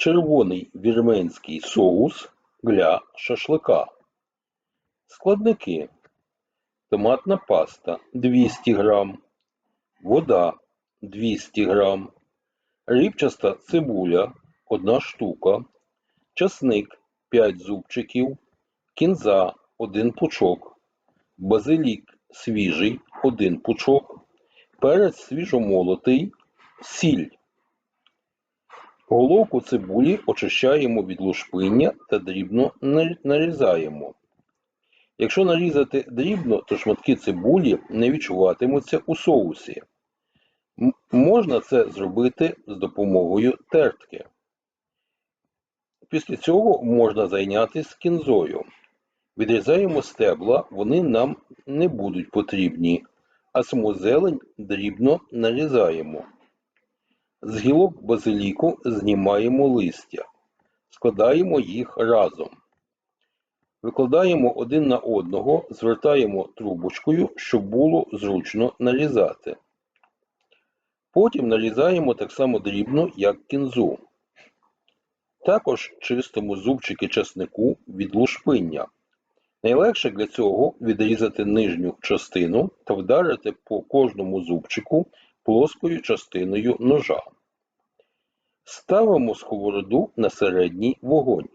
червоний вірменський соус для шашлика. Складники. Томатна паста 200 г, вода 200 г, рібчаста цибуля 1 штука, часник 5 зубчиків, кінза 1 пучок, базилік свіжий 1 пучок, перець свіжомолотий, сіль. Головку цибулі очищаємо від лушпиння та дрібно нарізаємо. Якщо нарізати дрібно, то шматки цибулі не відчуватимуться у соусі. Можна це зробити з допомогою тертки. Після цього можна зайнятися кінзою. Відрізаємо стебла, вони нам не будуть потрібні, а саму зелень дрібно нарізаємо. З гілок базиліку знімаємо листя, складаємо їх разом. Викладаємо один на одного, звертаємо трубочкою, щоб було зручно нарізати. Потім нарізаємо так само дрібно, як кінзу. Також чистимо зубчики часнику від лушпиння. Найлегше для цього відрізати нижню частину та вдарити по кожному зубчику плоскою частиною ножа. Ставимо сковороду на середній вогонь.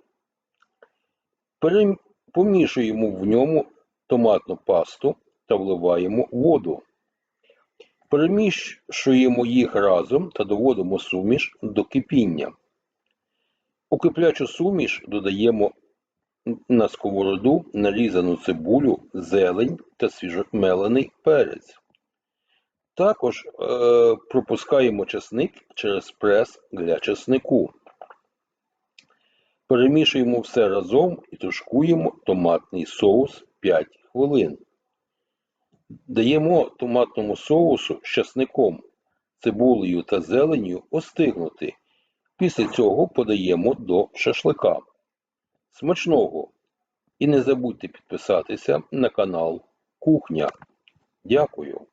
Помішуємо в ньому томатну пасту та вливаємо воду. Перемішуємо їх разом та доводимо суміш до кипіння. У киплячу суміш додаємо на сковороду нарізану цибулю, зелень та свіжомелений перець. Також е, пропускаємо чесник через прес для чеснику. Перемішуємо все разом і тушкуємо томатний соус 5 хвилин. Даємо томатному соусу з часником, цибулею та зеленню остигнути. Після цього подаємо до шашлика. Смачного! І не забудьте підписатися на канал Кухня. Дякую!